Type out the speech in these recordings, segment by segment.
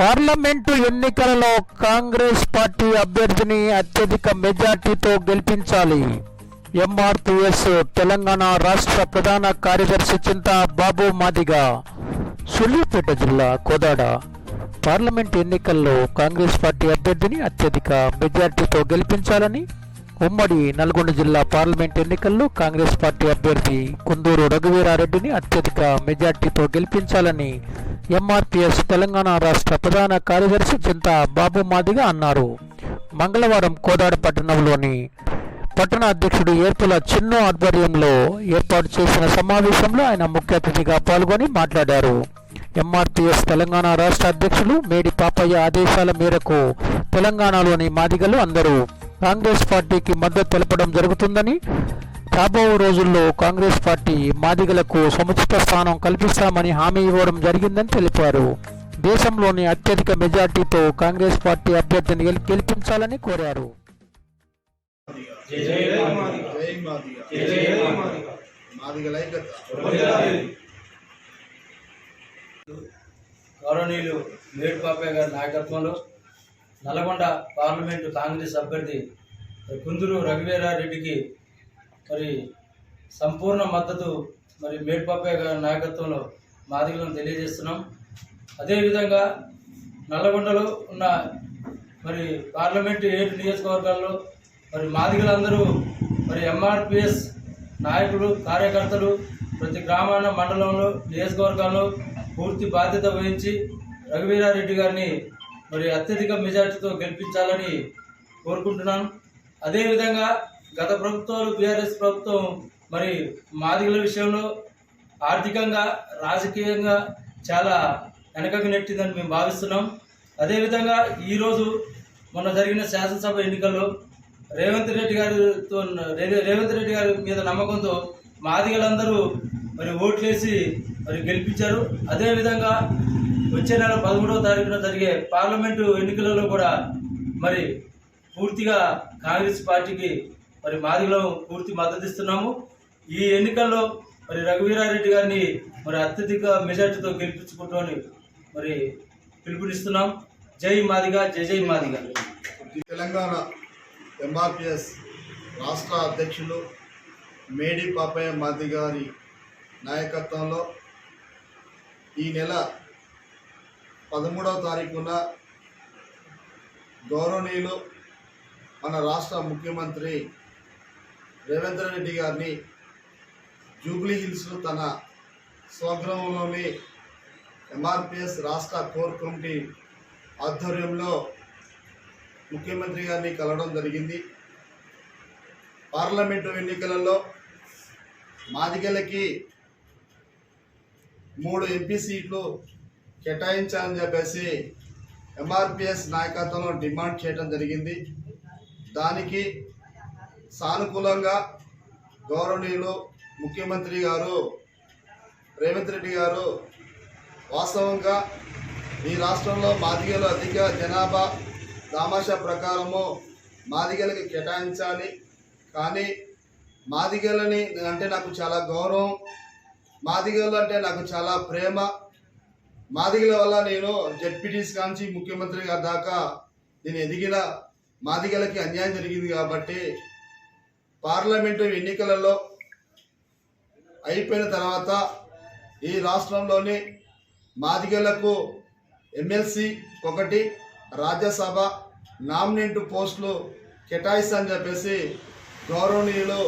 Parliament ఎన్నికలలో Congress party అభ్యర్థిని అత్యధిక మెజార్టీతో గెలిపించాలి. ఎంఆర్పిఎస్ తెలంగాణ రాష్ట్ర ప్రధాన కార్యదర్శి చింత బాబు మాదిగా. సూళ్యాపేట జిల్లా కోదాడ పార్లమెంట్ ఎన్నికల్లో కాంగ్రెస్ పార్టీ అభ్యర్థిని అత్యధిక మెజార్టీతో గెలిపించాలని ఉమ్మడి నల్గొండ జిల్లా పార్లమెంట్ ఎన్నికల్లో కాంగ్రెస్ పార్టీ అభ్యర్థి కుందూరు రఘువీరారెడ్డిని అత్యధిక మెజార్టీతో గెలిపించాలని ఎంఆర్పిఎస్ తెలంగాణ రాష్ట్ర ప్రధాన కార్యదర్శి చింతా బాబు మాదిగా అన్నారు. మంగళవారం కోదాడ పట్టణంలోని పట్టణ అధ్యక్షుడు ఏర్పుల చిన్ను ఆధ్వర్యంలో ఏర్పాటు చేసిన సమావేశంలో ఆయన ముఖ్య అతిథిగా పాల్గొని మాట్లాడారు. ఎంఆర్పిఎస్ తెలంగాణ రాష్ట్ర అధ్యక్షులు మేడి పాపయ్య ఆదేశాల మేరకు తెలంగాణలోని మాదిగలు అందరూ కాంగ్రెస్ పార్టీకి మద్దతు తెలపడం జరుగుతుందని రాబో రోజుల్లో కాంగ్రెస్ పార్టీ మాదిగలకు సముచిత స్థానం కల్పిస్తామని హామీ ఇవ్వడం జరిగిందని తెలిపారు. దేశంలోని అత్యధిక మెజార్టీతో కాంగ్రెస్ పార్టీ అభ్యర్థిని గెలిపించాలని కోరారు. గౌరవనీయులు మేడ్ గారి నాయకత్వంలో నల్గొండ పార్లమెంటు కాంగ్రెస్ అభ్యర్థి కుందూరు రఘువీరారెడ్డికి మరి సంపూర్ణ మద్దతు మరి మేడ్పాపే గారి నాయకత్వంలో మాదిగలను తెలియజేస్తున్నాం. అదేవిధంగా నల్లగొండలో ఉన్న మరి పార్లమెంటు ఏడు నియోజకవర్గాల్లో మరి మాదిగలందరూ మరి ఎంఆర్పిఎస్ నాయకులు కార్యకర్తలు ప్రతి గ్రామాన మండలంలో నియోజకవర్గాల్లో పూర్తి బాధ్యత వహించి రఘువీరారెడ్డి గారిని మరి అత్యధిక మెజార్టీతో గెలిపించాలని కోరుకుంటున్నాను. అదేవిధంగా గత ప్రభుత్వాలు బీఆర్ఎస్ ప్రభుత్వం మరి మాదిగల విషయంలో ఆర్థికంగా రాజకీయంగా చాలా వెనకకు నెట్టిందని మేము భావిస్తున్నాం. అదేవిధంగా ఈరోజు మొన్న జరిగిన శాసనసభ ఎన్నికల్లో రేవంత్ రెడ్డి గారితో రేవంత్ రెడ్డి గారి మీద నమ్మకంతో మాదిగలందరూ మరి ఓట్లేసి మరి గెలిపించారు. అదేవిధంగా వచ్చే నెల పదమూడవ తారీఖున జరిగే పార్లమెంటు ఎన్నికలలో కూడా మరి పూర్తిగా కాంగ్రెస్ పార్టీకి మరి మాదిగలో పూర్తి మద్దతు ఇస్తున్నాము. ఈ ఎన్నికల్లో మరి రఘువీరారెడ్డి గారిని మరి అత్యధిక మెజార్టీతో గెలిపించుకుంటామని మరి పిలుపునిస్తున్నాం. జై మాదిగా జై జై మాదిగా. తెలంగాణ ఎంఆర్పిఎస్ రాష్ట్ర అధ్యక్షులు మేడి పాపయ్య మాది గారి నాయకత్వంలో ఈ నెల పదమూడవ తారీఖున గౌరవనీయులు మన రాష్ట్ర ముఖ్యమంత్రి రేవంత్ రెడ్డి గారిని జూబ్లీ హిల్స్లో తన స్వగృహంలోని ఎంఆర్పిఎస్ రాష్ట్ర కోర్ కమిటీ ఆధ్వర్యంలో ముఖ్యమంత్రి గారిని కలవడం జరిగింది. పార్లమెంటు ఎన్నికలలో మాదిగలకి మూడు ఎంపీ సీట్లు కేటాయించాలని చెప్పేసి ఎంఆర్పిఎస్ నాయకత్వంలో డిమాండ్ చేయడం జరిగింది. దానికి సానుకూలంగా గౌరవనీయులు ముఖ్యమంత్రి గారు రేవంత్ రెడ్డి గారు వాస్తవంగా ఈ రాష్ట్రంలో మాదిగలు అధిక జనాభా దామాషా ప్రకారము మాదిగలకి కేటాయించాలి. కానీ మాదిగలని అంటే నాకు చాలా గౌరవం మాదిగలు అంటే నాకు చాలా ప్రేమ మాదిగల వల్ల నేను జడ్పీటీస్ కాంచి ముఖ్యమంత్రి దాకా నేను ఎదిగిన మాదిగలకి అన్యాయం జరిగింది కాబట్టి పార్లమెంటు ఎన్నికలలో అయిపోయిన తర్వాత ఈ రాష్ట్రంలోని మాదిగలకు ఎమ్మెల్సీ ఒకటి రాజ్యసభ నామినేట్ పోస్టులు కేటాయిస్తానని చెప్పేసి గౌరవనీయులు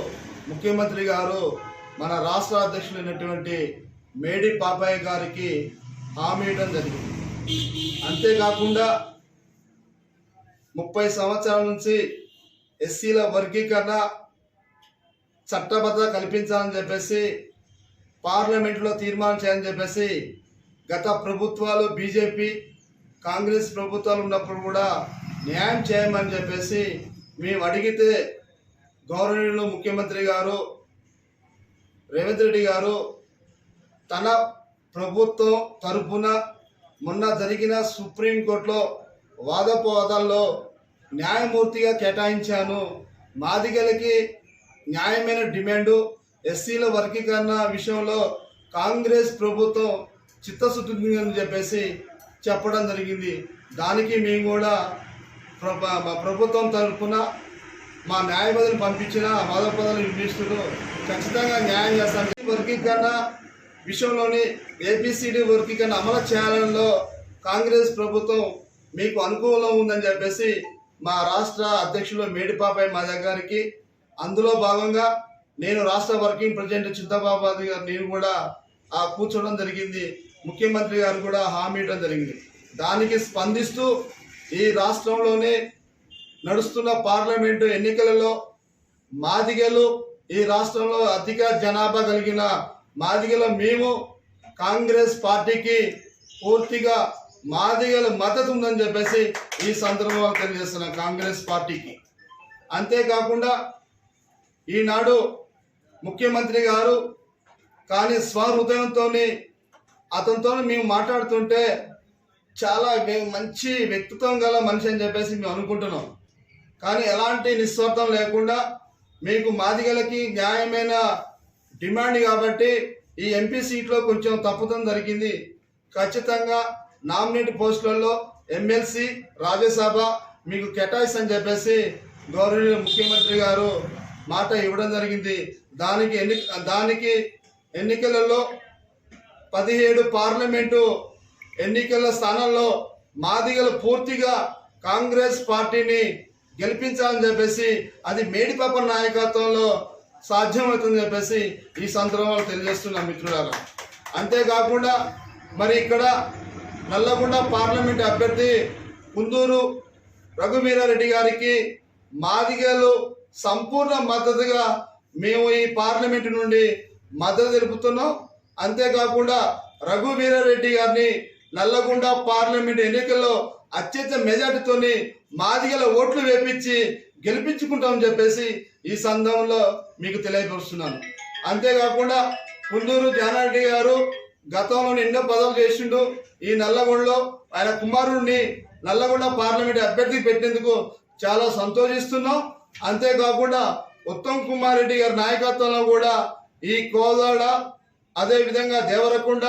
ముఖ్యమంత్రి గారు మన రాష్ట్ర అధ్యక్షులైనటువంటి మేడి పాపయ్య గారికి హామీ ఇవ్వడం జరిగింది. అంతేకాకుండా ముప్పై సంవత్సరాల నుంచి ఎస్సీల వర్గీకరణ చట్టబద్ధత కల్పించాలని చెప్పేసి పార్లమెంట్లో తీర్మానం చేయాలని చెప్పేసి గత ప్రభుత్వాలు బీజేపీ కాంగ్రెస్ ప్రభుత్వాలు ఉన్నప్పుడు కూడా న్యాయం చేయమని చెప్పేసి మేము అడిగితే గౌరవనీయులు ముఖ్యమంత్రి గారు రేవంత్ రెడ్డి గారు తన ప్రభుత్వం తరపున మొన్న జరిగిన సుప్రీంకోర్టులో వాదపోవాదాల్లో న్యాయమూర్తిగా కేటాయించాను. మాదిగలకి న్యాయమైన డిమాండు ఎస్సీల వర్గీకరణ విషయంలో కాంగ్రెస్ ప్రభుత్వం చిత్తశుద్ధి అని చెప్పేసి చెప్పడం జరిగింది. దానికి మేము కూడా ప్ర- మా ప్రభుత్వం తరఫున మా న్యాయవాదులు పంపించిన మాధవపదాలు నిర్మిస్తులు ఖచ్చితంగా న్యాయం చేస్తాం. వర్గీకరణ విషయంలోని ఏపీసీడీ వర్గీకరణ అమలు చేయాలలో కాంగ్రెస్ ప్రభుత్వం మీకు అనుకూలం ఉందని చెప్పేసి మా రాష్ట్ర అధ్యక్షులు మేడిపాపయ్య మా దగ్గరికి అందులో భాగంగా నేను రాష్ట్ర వర్కింగ్ ప్రెసిడెంట్ చింతబాబు గారు నేను కూడా ఆ కూర్చోవడం జరిగింది. ముఖ్యమంత్రి గారు కూడా హామీ ఇవ్వడం జరిగింది. దానికి స్పందిస్తూ ఈ రాష్ట్రంలోనే నడుస్తున్న పార్లమెంటు ఎన్నికలలో మాదిగలు ఈ రాష్ట్రంలో అధిక జనాభా కలిగిన మాదిగల మేము కాంగ్రెస్ పార్టీకి పూర్తిగా మాదిగల మద్దతు ఉందని చెప్పేసి ఈ సందర్భంలో తెలియజేస్తున్నాం కాంగ్రెస్ పార్టీకి. అంతేకాకుండా ఈనాడు ముఖ్యమంత్రి గారు కానీ స్వహృదయంతో అతనితో మేము మాట్లాడుతుంటే చాలా మంచి వ్యక్తిత్వం గల మనిషి అని చెప్పేసి మేము అనుకుంటున్నాం. కానీ ఎలాంటి నిస్వార్థం లేకుండా మీకు మాదిగలకి న్యాయమైన డిమాండ్ కాబట్టి ఈ ఎంపీ సీట్లో కొంచెం తప్పుదం జరిగింది. ఖచ్చితంగా నామినేట్ పోస్టులలో ఎమ్మెల్సీ రాజ్యసభ మీకు కేటాయిస్ అని చెప్పేసి గౌరవనీయ ముఖ్యమంత్రి గారు మాట ఇవ్వడం జరిగింది. దానికి ఎన్ని దానికి ఎన్నికలలో పదిహేడు పార్లమెంటు ఎన్నికల స్థానంలో మాదిగలు పూర్తిగా కాంగ్రెస్ పార్టీని గెలిపించాలని చెప్పేసి అది మేడిపాప నాయకత్వంలో సాధ్యమవుతుందని చెప్పేసి ఈ సందర్భంలో తెలియజేస్తున్నాం మిత్రులారా. అంతేకాకుండా మరి ఇక్కడ నల్లగొండ పార్లమెంట్ అభ్యర్థి కుందూరు రఘువీరారెడ్డి గారికి మాదిగలు సంపూర్ణ మద్దతుగా మేము ఈ పార్లమెంట్ నుండి మద్దతు తెలుపుతున్నాం. అంతేకాకుండా రఘువీరారెడ్డి గారిని నల్లగొండ పార్లమెంట్ ఎన్నికల్లో అత్యంత మెజార్టీతోని మాదిగల ఓట్లు వేపించి గెలిపించుకుంటామని చెప్పేసి ఈ సందర్భంలో మీకు తెలియపరుస్తున్నాను. అంతేకాకుండా కుందూరు జానారెడ్డి గారు గతంలో ఎన్నో పదవులు చేసిండు. ఈ నల్లగొండలో ఆయన కుమారుడిని నల్లగొండ పార్లమెంట్ అభ్యర్థి పెట్టేందుకు చాలా సంతోషిస్తున్నాం. అంతేకాకుండా ఉత్తమ్ కుమార్ రెడ్డి గారి నాయకత్వంలో కూడా ఈ కోదాడ అదేవిధంగా దేవరకొండ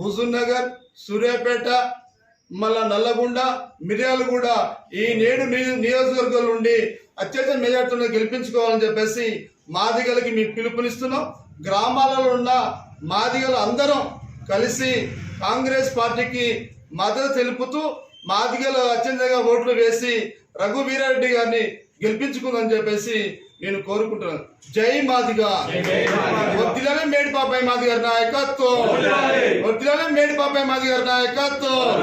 హుజూర్ నగర్ సూర్యాపేట మళ్ళా నల్లగొండ మిర్యాలగూడ ఈ నేడు నియోజకవర్గం నుండి అత్యధిక మెజార్టీలో గెలిపించుకోవాలని చెప్పేసి మాదిగలకి మీ పిలుపునిస్తున్నాం. గ్రామాలలో ఉన్న మాదిగలు అందరం కలిసి కాంగ్రెస్ పార్టీకి మద్దతు తెలుపుతూ మాదిగలు అత్యంతగా ఓట్లు వేసి రఘువీరారెడ్డి గారిని గెలిపించుకుందని చెప్పేసి నేను కోరుకుంటున్నాను. జై మాదిగ. వద్దిలనే మేడి పాపాయి మాది గారి నాయకత్వం. వద్దిలనే మేడి పాపాయి మాది గారి నాయకత్వం.